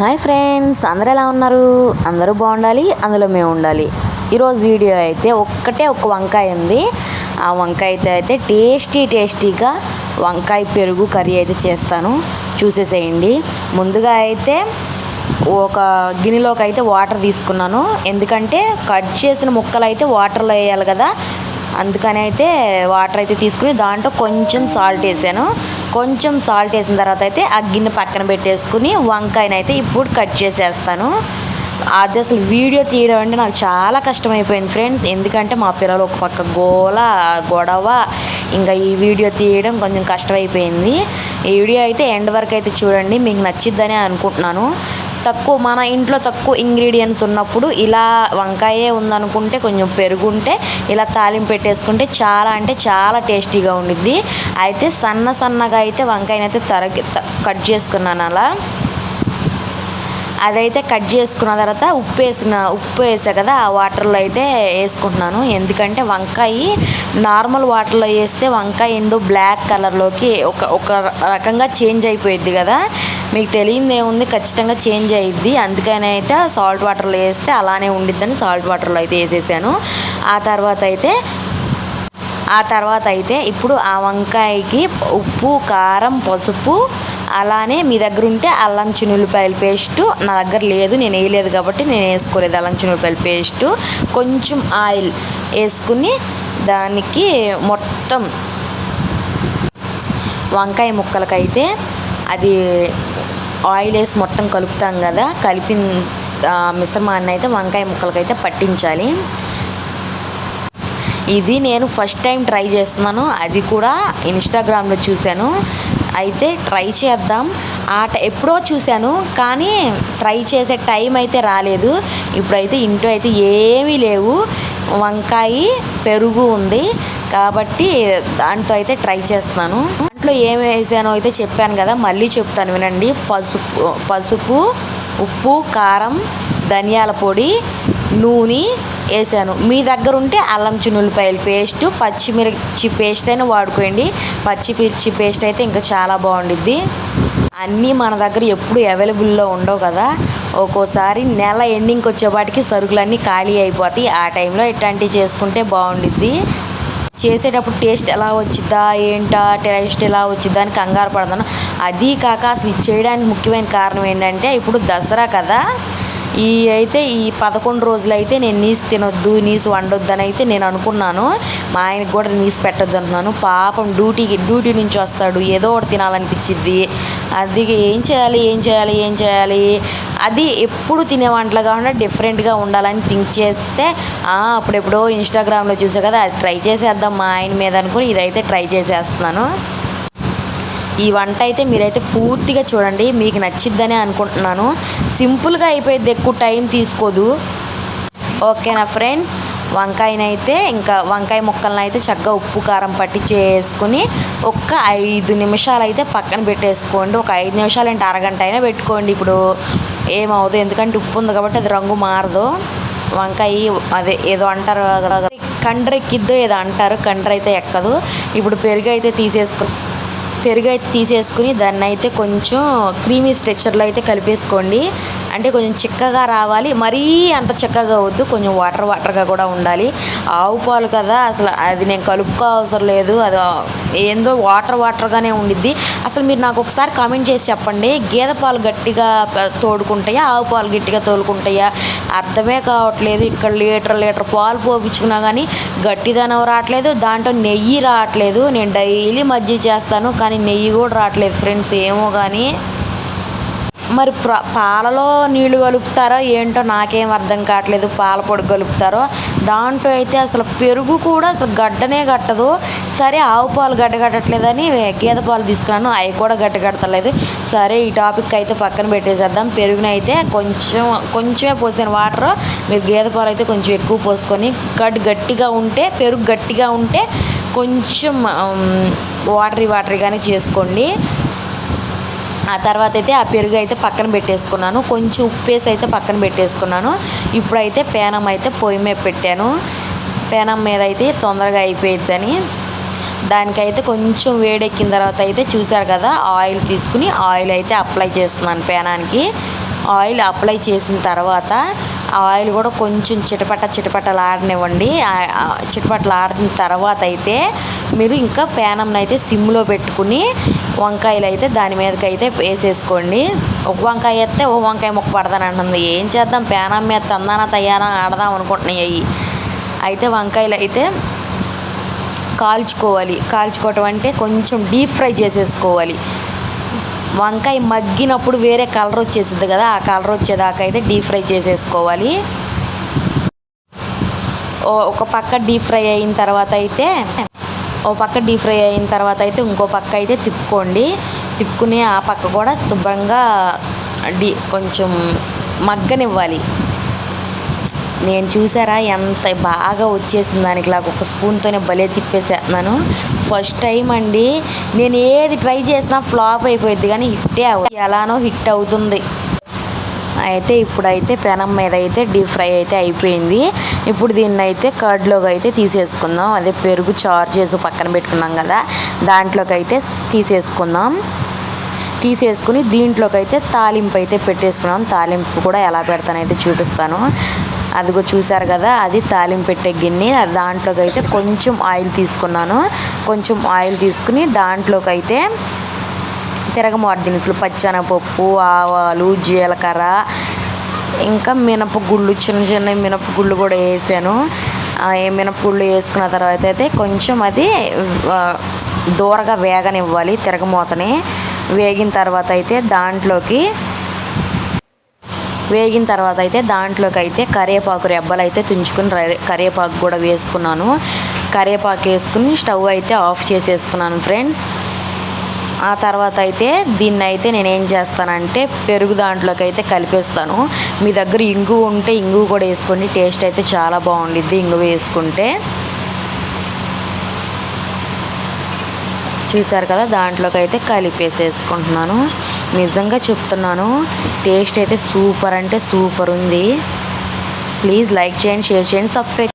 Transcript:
Hi friends అందరూ ఎలా ఉన్నారు? అందరూ బాగుండాలి అందులో మేము ఉండాలి. ఈరోజు వీడియో అయితే ఒక్కటే ఒక వంకాయ ఉంది. ఆ వంకాయ అయితే అయితే టేస్టీ టేస్టీగా వంకాయ పెరుగు కర్రీ అయితే చేస్తాను. చూసేసేయండి. ముందుగా అయితే ఒక గిన్నెలోకి అయితే వాటర్ తీసుకున్నాను. ఎందుకంటే కట్ చేసిన ముక్కలు అయితే వాటర్లో వేయాలి కదా. అందుకని అయితే వాటర్ అయితే తీసుకుని దాంట్లో కొంచెం సాల్ట్ వేసాను. కొంచెం సాల్ట్ వేసిన తర్వాత అయితే ఆ గిన్నె పక్కన పెట్టేసుకుని వంకాయనైతే ఇప్పుడు కట్ చేసేస్తాను. అది అసలు వీడియో తీయడం అంటే నాకు చాలా కష్టమైపోయింది ఫ్రెండ్స్. ఎందుకంటే మా పిల్లలు ఒక పక్క గోల గొడవ ఇంకా ఈ వీడియో తీయడం కొంచెం కష్టమైపోయింది. ఈ వీడియో అయితే ఎండ్ వరకు అయితే చూడండి మీకు నచ్చిద్దని అనుకుంటున్నాను. తక్కువ మన ఇంట్లో తక్కువ ఇంగ్రీడియంట్స్ ఉన్నప్పుడు ఇలా వంకాయే ఉందనుకుంటే కొంచెం పెరుగుంటే ఇలా తాలింపు పెట్టేసుకుంటే చాలా అంటే చాలా టేస్టీగా ఉండిద్ది. అయితే సన్న సన్నగా అయితే వంకాయనైతే తరగి కట్ చేసుకున్నాను అలా. అదైతే కట్ చేసుకున్న తర్వాత ఉప్పు వేసిన ఉప్పు వేసా కదా ఆ వాటర్లో అయితే వేసుకుంటున్నాను. ఎందుకంటే వంకాయ నార్మల్ వాటర్లో వేస్తే వంకాయ ఏందో బ్లాక్ కలర్లోకి ఒక ఒక రకంగా చేంజ్ అయిపోయింది కదా. మీకు తెలియదు ఏముంది ఖచ్చితంగా చేంజ్ అయ్యిద్ది అందుకని అయితే సాల్ట్ వాటర్లో వేస్తే అలానే ఉండిద్దని సాల్ట్ వాటర్లో అయితే వేసేసాను. ఆ తర్వాత అయితే ఆ తర్వాత అయితే ఇప్పుడు ఆ వంకాయకి ఉప్పు కారం పసుపు అలానే మీ దగ్గర ఉంటే అల్లం చిన్నులపాయల పేస్టు నా దగ్గర లేదు నేను వేయలేదు కాబట్టి నేను వేసుకోలేదు అల్లం చిన్నులపాయల పేస్టు కొంచెం ఆయిల్ వేసుకుని దానికి మొత్తం వంకాయ ముక్కలకైతే అది ఆయిల్ వేసి మొత్తం కలుపుతాం కదా కలిపిన మిశ్రమాన్ని అయితే వంకాయ ముక్కలకైతే పట్టించాలి. ఇది నేను ఫస్ట్ టైం ట్రై చేస్తున్నాను అది కూడా ఇన్స్టాగ్రామ్లో చూశాను. అయితే ట్రై చేద్దాం. ఆ ఎప్పుడో చూశాను కానీ ట్రై చేసే టైం అయితే రాలేదు. ఇప్పుడైతే ఇంట్లో అయితే ఏమీ లేవు. వంకాయ పెరుగు ఉంది కాబట్టి దాంతో అయితే ట్రై చేస్తున్నాను. దాంట్లో ఏమి వేసానో అయితే చెప్పాను కదా మళ్ళీ చెప్తాను వినండి. పసుపు పసుపు ఉప్పు కారం ధనియాల పొడి నూనె వేసాను. మీ దగ్గర ఉంటే అల్లం చున్నులపాయల పేస్ట్ పచ్చిమిర్చి పేస్ట్ అయినా వాడుకోండి. పచ్చిమిర్చి పేస్ట్ అయితే ఇంకా చాలా బాగుండిద్ది. అన్నీ మన దగ్గర ఎప్పుడు అవైలబుల్లో ఉండవు కదా. ఒక్కోసారి నెల ఎండింగ్కి వచ్చేపాటికి సరుకులన్నీ ఖాళీ అయిపోతాయి. ఆ టైంలో ఇట్లాంటివి చేసుకుంటే బాగుండిద్ది. చేసేటప్పుడు టేస్ట్ ఎలా వచ్చిద్దా ఏంటా టేస్ట్ ఎలా వచ్చిద్దా అని కంగారు పడతాను. అది కాక అసలు ఇది చేయడానికి ముఖ్యమైన కారణం ఏంటంటే ఇప్పుడు దసరా కదా. ఈ అయితే ఈ పదకొండు రోజులు అయితే నేను నీసు తినొద్దు నీసు వండొద్దు అని అయితే నేను అనుకున్నాను. మా ఆయనకి కూడా నీసు పెట్టొద్దు అంటున్నాను. పాపం డ్యూటీకి డ్యూటీ నుంచి వస్తాడు ఏదో ఒకటి తినాలనిపించిద్ది. అది ఏం చేయాలి ఏం చేయాలి ఏం చేయాలి? అది ఎప్పుడు తినే వంటలు కాకుండా డిఫరెంట్గా ఉండాలని థింక్ చేస్తే అప్పుడెప్పుడో ఇన్స్టాగ్రామ్లో చూసా కదా అది ట్రై చేసేద్దాం మా ఆయన మీద అనుకుని ఇదైతే ట్రై చేసేస్తున్నాను. ఈ వంట అయితే మీరైతే పూర్తిగా చూడండి మీకు నచ్చిద్దని అనుకుంటున్నాను. సింపుల్గా అయిపోయింది ఎక్కువ టైం తీసుకోదు. ఓకేనా ఫ్రెండ్స్? వంకాయనైతే ఇంకా వంకాయ ముక్కలను అయితే చక్కగా ఉప్పు కారం పట్టి చేసుకుని ఒక్క ఐదు నిమిషాలు అయితే పక్కన పెట్టేసుకోండి. ఒక ఐదు నిమిషాలు అంటే అరగంట అయినా పెట్టుకోండి. ఇప్పుడు ఏమవుదు ఎందుకంటే ఉప్పు ఉంది కాబట్టి అది రంగు మారదు. వంకాయ అదే ఏదో అంటారు కండ్రెక్కిద్దో ఏదో అంటారు కండ్ర అయితే ఎక్కదు. ఇప్పుడు పెరుగు అయితే తీసేసుకో పెరుగు అయితే తీసేసుకుని దాన్ని అయితే కొంచెం క్రీమీ స్ట్రెచ్చర్లో అయితే కలిపేసుకోండి. అంటే కొంచెం చిక్కగా రావాలి. మరీ అంత చిక్కగా వద్దు. కొంచెం వాటర్ వాటర్గా కూడా ఉండాలి. ఆవు పాలు కదా అసలు అది నేను కలుపుకో అవసరం లేదు. అది ఏందో వాటర్ వాటర్గానే ఉండిద్ది. అసలు మీరు నాకు ఒకసారి కామెంట్ చేసి చెప్పండి. గేదె పాలు గట్టిగా తోడుకుంటాయా? ఆవు పాలు గట్టిగా తోలుకుంటాయా? అర్థమే కావట్లేదు. ఇక్కడ లీటర్ లీటర్ పాలు పోపించుకున్నా కానీ గట్టిదనం రావట్లేదు. దాంట్లో నెయ్యి రావట్లేదు. నేను డైలీ మజ్జిగ చేస్తాను కానీ నెయ్యి కూడా రావట్లేదు. ఫ్రెండ్స్ ఏమో కానీ మరి ప్ర పాలలో నీళ్ళు కలుపుతారో ఏంటో నాకేం అర్థం కావట్లేదు. పాల పొడి కలుపుతారో. దాంట్లో అయితే అసలు పెరుగు కూడా అసలు గడ్డనే కట్టదు సరే ఆవు పాలు గడ్డ కట్టట్లేదని గేదె పాలు తీసుకున్నాను. అవి కూడా గడ్డ సరే ఈ టాపిక్ అయితే పక్కన పెట్టేసేద్దాం. పెరుగునైతే కొంచెం కొంచెమే పోసాను వాటర్. మీరు గేదె పాలు అయితే కొంచెం ఎక్కువ పోసుకొని గడ్డి గట్టిగా ఉంటే పెరుగు గట్టిగా ఉంటే కొంచెం వాటరీ వాటరీగానే చేసుకోండి. ఆ తర్వాత అయితే ఆ పెరుగు అయితే పక్కన పెట్టేసుకున్నాను. కొంచెం ఉప్పేసి అయితే పక్కన పెట్టేసుకున్నాను. ఇప్పుడైతే పేనం అయితే పొయ్యి మీద పెట్టాను. పేనం మీద అయితే తొందరగా అయిపోయిద్దని. దానికైతే కొంచెం వేడెక్కిన తర్వాత అయితే చూశారు కదా ఆయిల్ తీసుకుని ఆయిల్ అయితే అప్లై చేస్తున్నాను పేనానికి. ఆయిల్ అప్లై చేసిన తర్వాత ఆ ఆయిల్ కూడా కొంచెం చిటపట చిటపటలాడనివ్వండి. ఆ- చిటపటలు చిటపటలాడిన తర్వాత అయితే మీరు ఇంకా పేనంని అయితే సిమ్లో పెట్టుకుని వంకాయలు అయితే దాని మీదకి అయితే వేసేసుకోండి. ఒక వంకాయ వేస్తే ఒక వంకాయ మొక్క పడతాను అంటుంది. ఏం చేద్దాం? పేనం మీద తందాన తయారా ఆడదాం అనుకుంటున్నాయి అవి అయితే వంకాయలు అయితే కాల్చుకోవాలి. కాల్చుకోవటం అంటే కొంచెం డీప్ ఫ్రై చేసేసుకోవాలి. వంకాయ మగ్గినప్పుడు వేరే కలర్ వచ్చేసింది కదా ఆ కలర్ వచ్చేదాకా అయితే డీప్ ఫ్రై చేసేసుకోవాలి. ఒక పక్క డీప్ ఫ్రై అయిన తర్వాత అయితే ఓ పక్క డీప్ ఫ్రై అయిన తర్వాత అయితే ఇంకో పక్క అయితే తిప్పుకోండి. తిప్పుకుని ఆ పక్క కూడా శుభ్రంగా డీ కొంచెం మగ్గనివ్వాలి. నేను చూసారా ఎంత బాగా వచ్చేసింది దానికి. లాగా ఒక స్పూన్తోనే భలే తిప్పేసేస్తున్నాను ఫస్ట్ టైం అండి. నేను ఏది ట్రై చేసినా ఫ్లాప్ అయిపోయింది కానీ హిట్టే అవ ఎలానో హిట్ అవుతుంది. అయితే ఇప్పుడైతే పెనం మీద అయితే డీప్ ఫ్రై అయితే అయిపోయింది. ఇప్పుడు దీన్ని అయితే కర్డ్లోకి అయితే తీసేసుకుందాం. అదే పెరుగు చారు చేసి పక్కన పెట్టుకున్నాం కదా. దాంట్లోకి అయితే తీసేసుకుందాం. తీసేసుకుని దీంట్లోకి అయితే తాలింపు అయితే పెట్టేసుకున్నాం. తాలింపు కూడా ఎలా పెడతానైతే చూపిస్తాను. అదిగో చూసారు కదా అది తాలింపు పెట్టే గిన్నె. దాంట్లోకి అయితే కొంచెం ఆయిల్ తీసుకున్నాను. కొంచెం ఆయిల్ తీసుకుని దాంట్లోకి అయితే తిరగమాటు దినుసులు పచ్చనపప్పు ఆవాలు జీలకర్ర ఇంకా మినపగుళ్ళు చిన్న చిన్న మినపగుళ్ళు కూడా వేసాను. ఏ మినపగుళ్ళు వేసుకున్న తర్వాత అయితే కొంచెం అది దూరగా వేగనివ్వాలి తిరగమూతని. వేగిన తర్వాత అయితే దాంట్లోకి వేగిన తర్వాత అయితే దాంట్లోకి అయితే కరివేపాకు రెబ్బలు అయితే తుంచుకుని ర- కరివేపాకు కూడా వేసుకున్నాను. కరివేపాకు వేసుకుని స్టవ్ అయితే ఆఫ్ చేసేసుకున్నాను ఫ్రెండ్స్. ఆ తర్వాత అయితే దీన్ని అయితే నేనేం చేస్తానంటే పెరుగు దాంట్లోకి అయితే కలిపేస్తాను. మీ దగ్గర ఇంగు ఉంటే ఇంగు కూడా వేసుకోండి టేస్ట్ అయితే చాలా బాగుండిద్ది ఇంగు వేసుకుంటే. చూసారు కదా దాంట్లోకి అయితే కలిపేసేసుకుంటున్నాను. నిజంగా చెప్తున్నాను టేస్ట్ అయితే సూపర్ అంటే సూపర్ ఉంది. ప్లీజ్ లైక్ చేయండి షేర్ చేయండి సబ్స్క్రైబ్